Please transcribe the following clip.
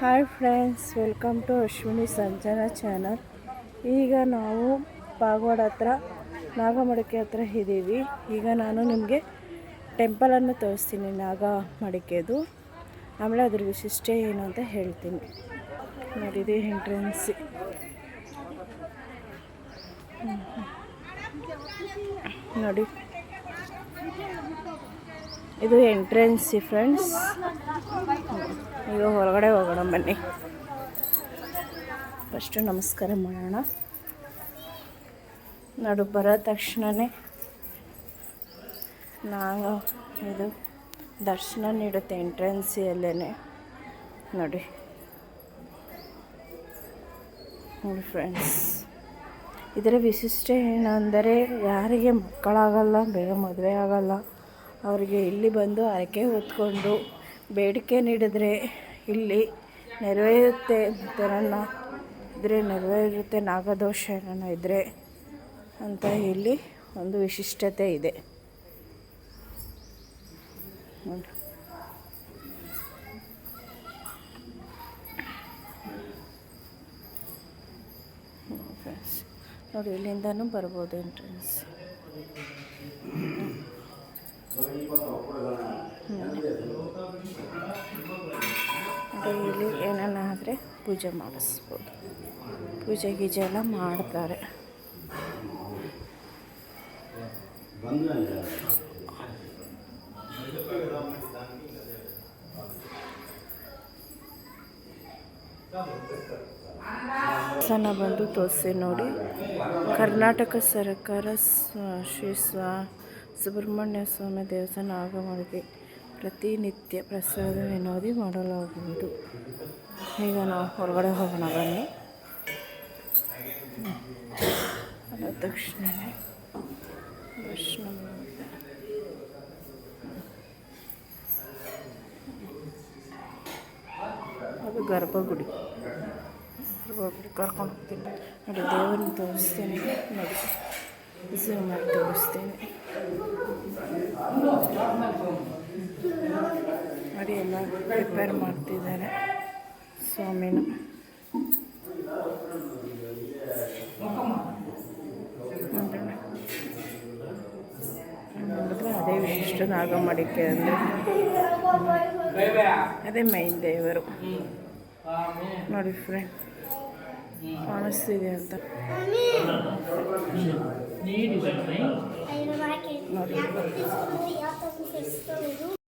Hi friends, welcome to Ashwini Sanjana channel. ಈಗ ನಾವು pagoda ಹತ್ರ, ನಾಗಮಡಿಕೆ ಹತ್ರ ಇದ್ದೀವಿ. ಈಗ ನಾನು ನಿಮಗೆ ಟೆಂಪಲನ್ನು ತೋರಿಸ್ತೀನಿ, ನಾಗಮಡಿಕೆದು. ಆಮೇಲೆ ಅದ್ರ ವಿಶಿಷ್ಟ ಏನು ಅಂತ ಹೇಳ್ತೀನಿ. ನೋಡಿದೆ ಎಂಟ್ರೆನ್ಸ್ ನೋಡಿ. ಇದು ಎಂಟ್ರೆನ್ಸಿ ಫ್ರೆಂಡ್ಸ್ ಈಗ ಹೊರಗಡೆ ಹೋಗೋಣ ಬನ್ನಿ. ಫಸ್ಟು ನಮಸ್ಕಾರ ಮಾಡೋಣ. ನಡು ಬರೋ ತಕ್ಷಣವೇ ನಾನು ಇದು ದರ್ಶನ ನೀಡುತ್ತೆ ಎಂಟ್ರೆನ್ಸಿಯಲ್ಲೇ ನೋಡಿ. ನೋಡಿ ಫ್ರೆಂಡ್ಸ್ ಇದರ ವಿಶಿಷ್ಟ ಏನಂದರೆ ಯಾರಿಗೆ ಮಕ್ಕಳಾಗಲ್ಲ, ಬೇಗ ಮದುವೆ ಆಗಲ್ಲ, ಅವರಿಗೆ ಇಲ್ಲಿ ಬಂದು ಹರಕೆ ಹೊತ್ಕೊಂಡು ಬೇಡಿಕೆ ನೀಡಿದರೆ ಇಲ್ಲಿ ನೆರವೇರುತ್ತೆ ಅಂತ ನನ್ನ ಇದ್ರೆ ನೆರವೇರುತ್ತೆ ನಾಗದೋಷ ಏನಾನ ಇದ್ದರೆ ಅಂತ ಇಲ್ಲಿ ಒಂದು ವಿಶಿಷ್ಟತೆ ಇದೆ. ನೋಡಿ, ಇಲ್ಲಿಂದನೂ ಬರ್ಬೋದು ಎಂಟ್ರೆನ್ಸ್ ನೋಡಿ ಇಲ್ಲಿ ಏನಾನ ಆದರೆ ಪೂಜೆ ಮಾಡಿಸ್ಬೋದು. ಪೂಜೆ ಗೀಜೆ ಎಲ್ಲ ಮಾಡ್ತಾರೆ. ಸಣ್ಣ ಬಂದು ತೋರಿಸಿ ನೋಡಿ. ಕರ್ನಾಟಕ ಸರ್ಕಾರ ಶ್ರೀ ಸ್ವಾ ಸುಬ್ರಹ್ಮಣ್ಯ ಸ್ವಾಮಿ ದೇವಸ್ಥಾನ ಆಗಮನಕ್ಕೆ ಪ್ರತಿನಿತ್ಯ ಪ್ರಸಾದ ವಿನೋದಿ ಮಾಡಲಾಗುವುದು. ಈಗ ನಾವು ಹೊರಗಡೆ ಹೋಗೋಣ, ಬನ್ನಿ. ಅದಾದ ತಕ್ಷಣ. ಅದು ಗರ್ಭಗುಡಿ. ಗರ್ಭಗುಡಿ ಕರ್ಕೊಂಡು ಹೋಗ್ತೀನಿ. ನೋಡಿ, ದೇವರನ್ನ ತೋರಿಸ್ತೇನೆ. ನೋಡಿ ಝೂಮ್ ಮಾಡಿ ತೋರಿಸ್ತೀನಿ. ನೋಡಿ ಎಲ್ಲ ಪ್ರಿಪೇರ್ ಮಾಡ್ತಿದ್ದಾರೆ ಸ್ವಾಮಿನ. ನೋಡಿದ್ರೆ ಅದೇ ವಿಶಿಷ್ಟ ನಾಗಮಡಿಕೆ ಅಂದರೆ ಅದೇ ಮೈನ್ ದೇವರು. ನೋಡಿ ಫ್ರೆಂಡ್ ಕಾಣಿಸ್ತಿದೆ ಅಂತ. ನೋಡಿ.